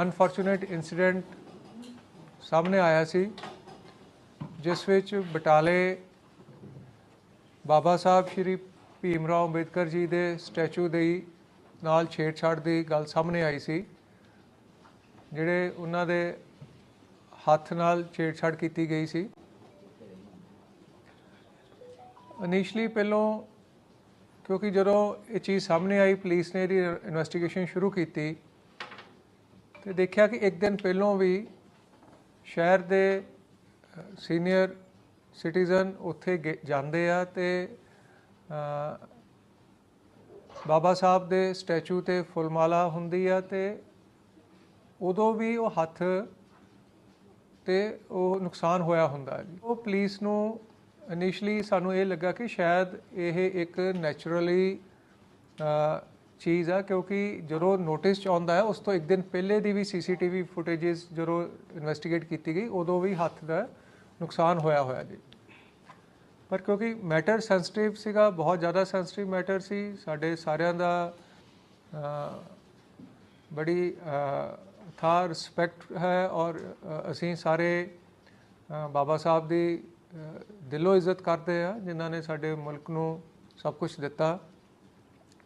Unfortunate incident ਸਾਹਮਣੇ ਆਇਆ ਸੀ, ਜਿਸ ਵਿੱਚ ਬਟਾਲੇ ਬਾਬਾ ਸਾਹਿਬ ਸ਼੍ਰੀ ਭੀਮ ਰਾਓ ਅੰਬੇਦਕਰ ਜੀ ਦੇ ਸਟੈਚੂ ਦੇ ਨਾਲ ਛੇੜਛਾੜ ਦੀ ਗੱਲ ਸਾਹਮਣੇ ਆਈ ਸੀ, ਜਿਹੜੇ ਉਹਨਾਂ ਦੇ ਹੱਥ ਨਾਲ ਛੇੜਛਾੜ ਕੀਤੀ ਗਈ ਸੀ। ਇਨੀਸ਼ੀਅਲੀ ਪਹਿਲੋਂ, ਕਿਉਂਕਿ ਜਦੋਂ ਇਹ ਚੀਜ਼ ਸਾਹਮਣੇ ਆਈ, ਪੁਲਿਸ ਨੇ ਇਹਦੀ ਇਨਵੈਸਟੀਗੇਸ਼ਨ ਸ਼ੁਰੂ ਕੀਤੀ ਤੇ ਦੇਖਿਆ ਕਿ ਇੱਕ ਦਿਨ ਪਹਿਲੋਂ ਵੀ ਸ਼ਹਿਰ ਦੇ ਸੀਨੀਅਰ ਸਿਟੀਜ਼ਨ ਉੱਥੇ ਗੇ- ਜਾਂਦੇ ਆ ਤੇ ਬਾਬਾ ਸਾਹਿਬ ਦੇ ਸਟੈਚੂ ਤੇ ਫੁੱਲਮਾਲਾ ਹੁੰਦੀ ਆ ਤੇ ਉਦੋਂ ਵੀ ਉਹ ਹੱਥ ਤੇ ਉਹ ਨੁਕਸਾਨ ਹੋਇਆ ਹੁੰਦਾ ਜੀ। ਉਹ ਪੁਲਿਸ ਨੂੰ ਇਨੀਸ਼ੀਅਲੀ ਸਾਨੂੰ ਇਹ ਲੱਗਾ ਕਿ ਸ਼ਾਇਦ ਇਹ ਇੱਕ ਨੈਚੁਰਲੀ ਚੀਜ਼ ਆ, ਕਿਉਂਕਿ ਜਦੋਂ ਨੋਟਿਸ ਚ ਆਉਂਦਾ ਹੈ, ਉਸ ਤੋਂ ਇੱਕ ਦਿਨ ਪਹਿਲੇ ਦੀ ਵੀ ਸੀਸੀਟੀਵੀ ਫੁਟੇजेस ਜਦੋਂ ਇਨਵੈਸਟੀਗੇਟ ਕੀਤੀ ਗਈ, ਉਦੋਂ ਵੀ ਹੱਥ ਦਾ ਨੁਕਸਾਨ ਹੋਇਆ ਹੋਇਆ ਜੀ। ਪਰ ਕਿਉਂਕਿ ਮੈਟਰ ਸੈਂਸਿਟਿਵ ਸੀਗਾ, ਬਹੁਤ ਜ਼ਿਆਦਾ ਸੈਂਸਿਟਿਵ ਮੈਟਰ ਸੀ, ਸਾਡੇ ਸਾਰਿਆਂ ਦਾ ਬੜੀ ਥਾ ਰਿਸਪੈਕਟ ਹੈ ਔਰ ਅਸੀਂ ਸਾਰੇ ਬਾਬਾ ਸਾਹਿਬ ਦੀ ਦਿਲੋਂ ਇੱਜ਼ਤ ਕਰਦੇ ਆ, ਜਿਨ੍ਹਾਂ ਨੇ ਸਾਡੇ ਮੁਲਕ ਨੂੰ ਸਭ ਕੁਝ ਦਿੱਤਾ।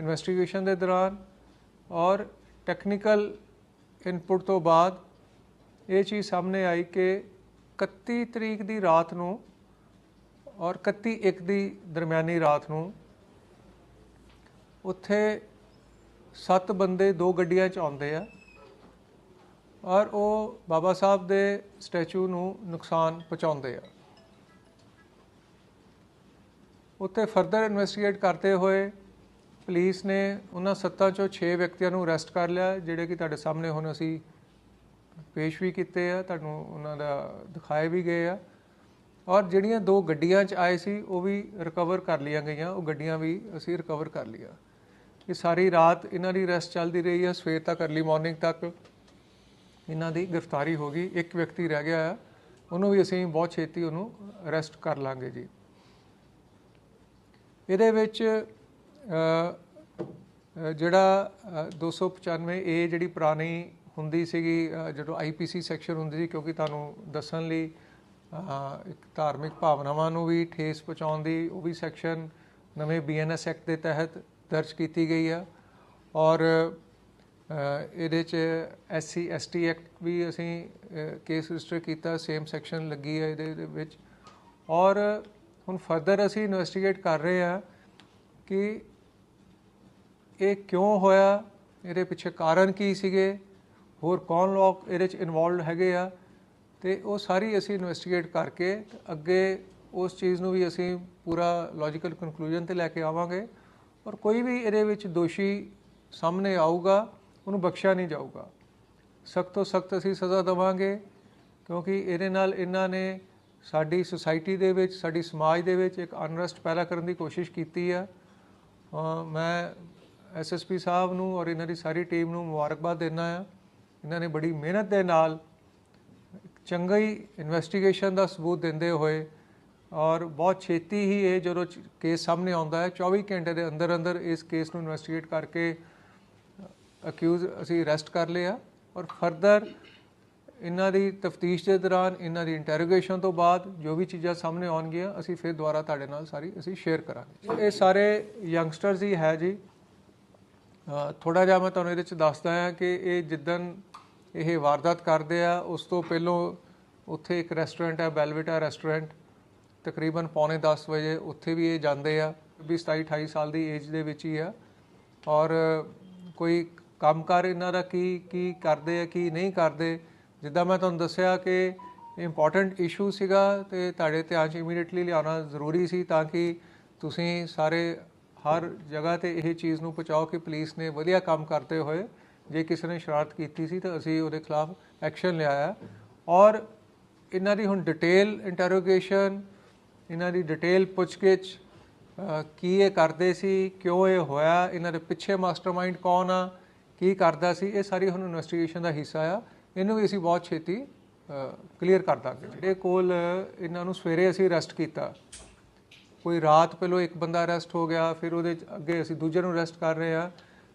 ਇਨਵੈਸਟੀਗੇਸ਼ਨ ਦੇ ਦੌਰਾਨ ਔਰ ਟੈਕਨੀਕਲ ਇਨਪੁਟ ਤੋਂ ਬਾਅਦ ਇਹ ਚੀਜ਼ ਸਾਹਮਣੇ ਆਈ ਕਿ 31 ਤਰੀਕ ਦੀ ਰਾਤ ਨੂੰ ਔਰ 31 ਇੱਕ ਦੀ ਦਰਮਿਆਨੀ ਰਾਤ ਨੂੰ ਉੱਥੇ ਸੱਤ ਬੰਦੇ ਦੋ ਗੱਡੀਆਂ 'ਚ ਆਉਂਦੇ ਆ ਔਰ ਉਹ ਬਾਬਾ ਸਾਹਿਬ ਦੇ ਸਟੈਚੂ ਨੂੰ ਨੁਕਸਾਨ ਪਹੁੰਚਾਉਂਦੇ ਆ। ਉੱਥੇ ਫਰਦਰ ਇਨਵੈਸਟੀਗੇਟ ਕਰਦੇ ਹੋਏ ਪੁਲਿਸ ਨੇ ਉਹਨਾਂ ਸੱਤਾਂ ਚੋਂ 6 ਵਿਅਕਤੀਆਂ ਨੂੰ ਅਰੈਸਟ ਕਰ ਲਿਆ, ਜਿਹੜੇ ਕਿ ਤੁਹਾਡੇ ਸਾਹਮਣੇ ਹੁਣ ਅਸੀਂ ਪੇਸ਼ ਵੀ ਕੀਤੇ ਆ, ਤੁਹਾਨੂੰ ਉਹਨਾਂ ਦਾ ਦਿਖਾਏ ਵੀ ਗਏ ਆ। ਔਰ ਜਿਹੜੀਆਂ ਦੋ ਗੱਡੀਆਂ 'ਚ ਆਏ ਸੀ, ਉਹ ਵੀ ਰਿਕਵਰ ਕਰ ਲਈਆਂ ਗਈਆਂ, ਉਹ ਗੱਡੀਆਂ ਵੀ ਅਸੀਂ ਰਿਕਵਰ ਕਰ ਲਈਆਂ। ਇਹ ਸਾਰੀ ਰਾਤ ਇਹਨਾਂ ਦੀ ਰੈਸਟ ਚੱਲਦੀ ਰਹੀ ਆ, ਸਵੇਰ ਤੱਕ ਅਰਲੀ ਮਾਰਨਿੰਗ ਤੱਕ। ਇਹਨਾਂ ਦੀ ਗ੍ਰਿਫਤਾਰੀ ਹੋ ਗਈ, ਇੱਕ ਵਿਅਕਤੀ ਰਹਿ ਗਿਆ ਆ, ਉਹਨੂੰ ਵੀ ਅਸੀਂ ਬਹੁਤ ਛੇਤੀ ਉਹਨੂੰ ਅਰੈਸਟ ਕਰ ਲਾਂਗੇ ਜੀ। ਇਹਦੇ ਵਿੱਚ ਜਿਹੜਾ ਅ, 295 ਏ ਜਿਹੜੀ ਪੁਰਾਣੀ ਹੁੰਦੀ ਸੀਗੀ ਅ, ਜਦੋਂ ਆਈਪੀਸੀ ਸੈਕਸ਼ਨ ਹੁੰਦੀ ਸੀ ਕਿਉਂਕਿ ਤੁਹਾਨੂੰ ਦੱਸਣ ਲਈ ਇੱਕ ਧਾਰਮਿਕ ਭਾਵਨਾਵਾਂ ਨੂੰ ਵੀ ਠੇਸ ਪਹੁੰਚਾਉਣ ਦੀ ਉਹ ਵੀ ਸੈਕਸ਼ਨ ਨਵੇਂ ਬੀਐਨਐਸ ਐਕਟ ਦੇ ਤਹਿਤ ਦਰਜ ਕੀਤੀ ਗਈ ਆ। ਔਰ ਇਹਦੇ ਚ ਐਸਸੀ ਐਸਟੀ ਐਕਟ ਵੀ ਅਸੀਂ ਕੇਸ ਰਜਿਸਟਰ ਕੀਤਾ ਸੇਮ ਸੈਕਸ਼ਨ ਲੱਗੀ ਹੈ ਇਹਦੇ ਵਿੱਚ। ਔਰ ਹੁਣ ਫਰਦਰ ਅਸੀਂ ਇਨਵੈਸਟੀਗੇਟ ਕਰ ਰਹੇ ਆ ਕਿ ਇਹ ਕਿਉਂ ਹੋਇਆ? ਇਹਦੇ ਪਿੱਛੇ ਕਾਰਨ ਕੀ ਸੀਗੇ? ਹੋਰ ਕੌਣ ਲੋਕ ਇਹਦੇ ਚ ਇਨਵੋਲਡ ਹੈਗੇ ਆ? ਤੇ ਉਹ ਸਾਰੀ ਅਸੀਂ ਇਨਵੈਸਟੀਗੇਟ ਕਰਕੇ ਅੱਗੇ ਉਸ ਚੀਜ਼ ਨੂੰ ਵੀ ਅਸੀਂ ਪੂਰਾ ਲੌਜੀਕਲ ਕਨਕਲੂਜਨ ਤੇ ਲੈ ਕੇ ਆਵਾਂਗੇ। ਔਰ ਕੋਈ ਵੀ ਇਹਦੇ ਵਿੱਚ ਦੋਸ਼ੀ ਸਾਹਮਣੇ ਆਊਗਾ, ਉਹਨੂੰ ਬਖਸ਼ਿਆ ਨਹੀਂ ਜਾਊਗਾ। ਸਖਤ ਤੋਂ ਸਖਤ ਅਸੀਂ ਸਜ਼ਾ ਦੇਵਾਂਗੇ, ਕਿਉਂਕਿ ਇਹਦੇ ਨਾਲ ਇਹਨਾਂ ਨੇ ਸਾਡੀ ਸੁਸਾਇਟੀ ਦੇ ਵਿੱਚ, ਸਾਡੀ ਸਮਾਜ ਦੇ ਵਿੱਚ ਇੱਕ ਅਨਰੈਸਟ ਪੈਦਾ ਕਰਨ ਦੀ ਕੋਸ਼ਿਸ਼ ਕੀਤੀ ਆ। ਮੈਂ ਐਸਐਸਪੀ ਸਾਹਿਬ ਨੂੰ ਔਰ ਇਹਨਾਂ ਦੀ ਸਾਰੀ ਟੀਮ ਨੂੰ ਮੁਬਾਰਕਬਾਦ ਦਿੰਦਾ ਆ ਇਹਨਾਂ ਨੇ ਬੜੀ ਮਿਹਨਤ ਦੇ ਨਾਲ ਚੰਗਾ ਹੀ ਇਨਵੈਸਟੀਗੇਸ਼ਨ ਦਾ ਸਬੂਤ ਦਿੰਦੇ ਹੋਏ ਔਰ ਬਹੁਤ ਛੇਤੀ ਹੀ ਇਹ ਜਦੋਂ ਕੇਸ ਸਾਹਮਣੇ ਆਉਂਦਾ ਹੈ 24 ਘੰਟੇ ਦੇ ਅੰਦਰ ਅੰਦਰ ਇਸ ਕੇਸ ਨੂੰ ਇਨਵੈਸਟੀਗੇਟ ਕਰਕੇ ਅਕਿਊਜ਼ ਅਸੀਂ ਅਰੈਸਟ ਕਰ ਲਿਆ ਔਰ ਫਰਦਰ ਇਹਨਾਂ ਦੀ ਤਫਤੀਸ਼ ਦੇ ਦੌਰਾਨ ਇਹਨਾਂ ਦੀ ਇੰਟਰੋਗੇਸ਼ਨ ਤੋਂ ਬਾਅਦ ਜੋ ਵੀ ਚੀਜ਼ਾਂ ਸਾਹਮਣੇ ਆਉਣਗੀਆਂ, ਅਸੀਂ ਫਿਰ ਦੁਬਾਰਾ ਤੁਹਾਡੇ ਨਾਲ ਸਾਰੀ ਅਸੀਂ ਸ਼ੇਅਰ ਕਰਾਂਗੇ। ਇਹ ਸਾਰੇ ਯੰਗਸਟਰਸ ਹੀ ਹੈ ਜੀ। ਥੋੜਾ ਜਿਹਾ ਮੈਂ ਤੁਹਾਨੂੰ ਇਹਦੇ ਚ ਦੱਸਦਾ ਹਾਂ ਕਿ ਇਹ ਜਿੱਦਨ ਇਹ ਵਾਰਦਾਤ ਕਰਦੇ ਆ, ਉਸ ਤੋਂ ਪਹਿਲਾਂ ਉੱਥੇ ਇੱਕ ਰੈਸਟੋਰੈਂਟ ਹੈ ਬੈਲਵਿਟਾ ਰੈਸਟੋਰੈਂਟ ਤਕਰੀਬਨ ਪੌਣੇ 10 ਵਜੇ ਉੱਥੇ ਵੀ ਇਹ ਜਾਂਦੇ ਆ। ਵੀ 27 28 ਸਾਲ ਦੀ ਏਜ ਦੇ ਵਿੱਚ ਹੀ ਆ। ਔਰ ਕੋਈ ਕੰਮਕਾਰ ਇਹਨਾਂ ਦਾ ਕੀ ਕੀ ਕਰਦੇ ਆ, ਕੀ ਨਹੀਂ ਕਰਦੇ, ਜਿੱਦਾਂ ਮੈਂ ਤੁਹਾਨੂੰ ਦੱਸਿਆ ਕਿ ਇੰਪੋਰਟੈਂਟ ਇਸ਼ੂ ਸੀਗਾ ਤੇ ਤੁਹਾਡੇ ਧਿਆਨ 'ਚ ਇਮੀਡੀਏਟਲੀ ਲਿਆਉਣਾ ਜ਼ਰੂਰੀ ਸੀ ਤਾਂ ਕਿ ਤੁਸੀਂ ਸਾਰੇ ਹਰ ਜਗ੍ਹਾ ਤੇ ਇਹ ਚੀਜ਼ ਨੂੰ ਪਹੁੰਚਾਓ ਕਿ ਪੁਲਿਸ ਨੇ ਵਧੀਆ ਕੰਮ ਕਰਦੇ ਹੋਏ ਜੇ ਕਿਸੇ ਨੇ ਸ਼ਰਾਰਤ ਕੀਤੀ ਸੀ ਤਾਂ ਅਸੀਂ ਉਹਦੇ ਖਿਲਾਫ ਐਕਸ਼ਨ ਲਿਆਇਆ ਔਰ ਇਹਨਾਂ ਦੀ ਹੁਣ ਡਿਟੇਲ ਇੰਟਰੋਗੇਸ਼ਨ ਇਹਨਾਂ ਦੀ ਡਿਟੇਲ ਪੁੱਛਗਿੱਛ ਕੀ ਇਹ ਕਰਦੇ ਸੀ, ਕਿਉਂ ਇਹ ਹੋਇਆ, ਇਹਨਾਂ ਦੇ ਪਿੱਛੇ ਮਾਸਟਰਮਾਈਂਡ ਕੌਣ ਆ, ਕੀ ਕਰਦਾ ਸੀ, ਇਹ ਸਾਰੀ ਹੁਣ ਇਨਵੈਸਟੀਗੇਸ਼ਨ ਦਾ ਹਿੱਸਾ ਆ। ਇਹਨੂੰ ਵੀ ਅਸੀਂ ਬਹੁਤ ਛੇਤੀ ਕਲੀਅਰ ਕਰ ਦਾਂਗੇ। ਜਿਹੜੇ ਕੋਲ ਇਹਨਾਂ ਨੂੰ ਸਵੇਰੇ ਅਸੀਂ ਅਰੈਸਟ ਕੀਤਾ ਕੋਈ ਰਾਤ ਪਹਿਲੋਂ ਇੱਕ ਬੰਦਾ ਅਰੈਸਟ ਹੋ ਗਿਆ, ਫਿਰ ਉਹਦੇ ਚ ਅੱਗੇ ਅਸੀਂ ਦੂਜੇ ਨੂੰ ਅਰੈਸਟ ਕਰ ਰਹੇ ਆ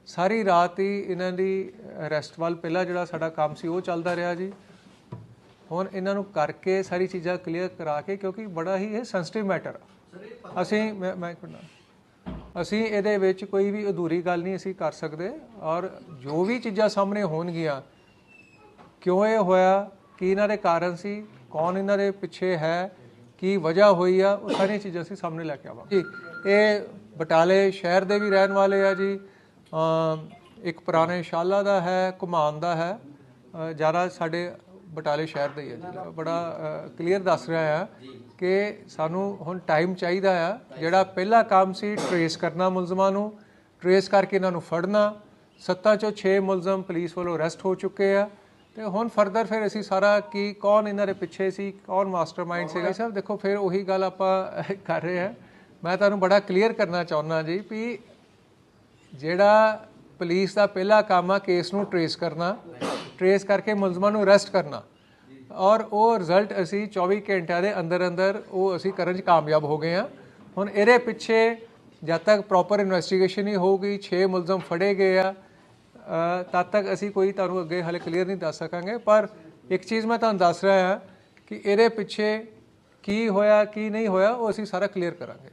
ਸਾਰੀ ਰਾਤ ਹੀ ਇਹਨਾਂ ਦੀ ਅਰੈਸਟ ਵੱਲ ਪਹਿਲਾ ਜਿਹੜਾ ਸਾਡਾ ਕੰਮ ਸੀ ਉਹ ਚੱਲਦਾ ਰਿਹਾ ਜੀ। ਹੁਣ ਇਹਨਾਂ ਨੂੰ ਕਰਕੇ ਸਾਰੀ ਚੀਜ਼ਾਂ ਕਲੀਅਰ ਕਰਾ ਕੇ, ਕਿਉਂਕਿ ਬੜਾ ਹੀ ਇਹ ਸੈਂਸਿਟਿਵ ਮੈਟਰ ਅਸੀਂ, ਮੈਂ ਮੈਂ ਇੱਕ ਅਸੀਂ ਇਹਦੇ ਵਿੱਚ ਕੋਈ ਵੀ ਅਧੂਰੀ ਗੱਲ ਨਹੀਂ ਅਸੀਂ ਕਰ ਸਕਦੇ, ਔਰ ਜੋ ਵੀ ਚੀਜ਼ਾਂ ਸਾਹਮਣੇ ਹੋਣਗੀਆਂ, ਕਿਉਂ ਇਹ ਹੋਇਆ, ਕੀ ਇਹਨਾਂ ਦੇ ਕਾਰਨ ਸੀ, ਕੌਣ ਇਹਨਾਂ ਦੇ ਪਿੱਛੇ ਹੈ ਕੀ ਵਜ੍ਹਾ ਹੋਈ ਆ ਉਹ ਸਾਰੀਆਂ ਚੀਜ਼ਾਂ ਅਸੀਂ ਸਾਹਮਣੇ ਲੈ ਕੇ ਆਵਾਂਗੇ। ਜੀ ਇਹ ਬਟਾਲੇ ਸ਼ਹਿਰ ਦੇ ਵੀ ਰਹਿਣ ਵਾਲੇ ਆ ਜੀ। ਇੱਕ ਪੁਰਾਣੇ ਸ਼ਾਲਾ ਦਾ ਹੈ ਘੁਮਾਨ ਦਾ ਹੈ। ਅ, ਜ਼ਿਆਦਾ ਸਾਡੇ ਬਟਾਲੇ ਸ਼ਹਿਰ ਦਾ ਹੀ ਹੈ ਜੀ। ਬੜਾ ਕਲੀਅਰ ਦੱਸ ਰਿਹਾ ਆ ਕਿ ਸਾਨੂੰ ਹੁਣ ਟਾਈਮ ਚਾਹੀਦਾ ਆ ਜਿਹੜਾ ਪਹਿਲਾ ਕੰਮ ਸੀ ਟਰੇਸ ਕਰਨਾ ਮੁਲਜ਼ਮਾਂ ਨੂੰ ਟਰੇਸ ਕਰਕੇ ਇਹਨਾਂ ਨੂੰ ਫੜਨਾ। ਸੱਤਾਂ ਚੋਂ 6 ਮੁਲਜ਼ਮ ਪੁਲਿਸ ਵੱਲੋਂ ਅਰੈਸਟ ਹੋ ਚੁੱਕੇ ਆ। ਤੇ ਹੁਣ ਫਰਦਰ ਫਿਰ ਅਸੀਂ ਸਾਰਾ ਕੀ, ਕੌਣ ਇਹਨਾਂ ਦੇ ਪਿੱਛੇ ਸੀ, ਕੌਣ ਮਾਸਟਰਮਾਈਂਡ ਸੀਗਾ ਸਰ ਦੇਖੋ ਫਿਰ ਉਹੀ ਗੱਲ ਆਪਾਂ ਕਰ ਰਹੇ ਹਾਂ। ਮੈਂ ਤੁਹਾਨੂੰ ਬੜਾ ਕਲੀਅਰ ਕਰਨਾ ਚਾਹੁੰਦਾ ਜੀ ਵੀ ਜਿਹੜਾ ਪੁਲਿਸ ਦਾ ਪਹਿਲਾ ਕੰਮ ਆ ਕੇਸ ਨੂੰ ਟਰੇਸ ਕਰਨਾ ਟਰੇਸ ਕਰਕੇ ਮੁਲਜ਼ਮਾਂ ਨੂੰ ਅਰੈਸਟ ਕਰਨਾ। ਔਰ ਉਹ ਰਿਜ਼ਲਟ ਅਸੀਂ 24 ਘੰਟਿਆਂ ਦੇ ਅੰਦਰ ਅੰਦਰ ਉਹ ਅਸੀਂ ਕਰਨ 'ਚ ਕਾਮਯਾਬ ਹੋ ਗਏ ਆ ਹੁਣ ਇਹਦੇ ਪਿੱਛੇ ਜਦ ਤੱਕ ਪ੍ਰੋਪਰ ਇਨਵੈਸਟੀਗੇਸ਼ਨ ਹੀ ਹੋਊਗੀ 6 ਮੁਲਜ਼ਮ ਫੜੇ ਗਏ ਆ ਤਦ ਤੱਕ ਅਸੀਂ ਕੋਈ ਤੁਹਾਨੂੰ ਅੱਗੇ ਹਲੇ ਕਲੀਅਰ ਨਹੀਂ ਦੱਸ ਸਕਾਂਗੇ, ਪਰ ਇੱਕ ਚੀਜ਼ ਮੈਂ ਤੁਹਾਨੂੰ ਦੱਸ ਰਿਹਾ ਹਾਂ ਕਿ ਇਹਦੇ ਪਿੱਛੇ ਕੀ ਹੋਇਆ, ਕੀ ਨਹੀਂ ਹੋਇਆ, ਉਹ ਅਸੀਂ ਸਾਰਾ ਕਲੀਅਰ ਕਰਾਂਗੇ।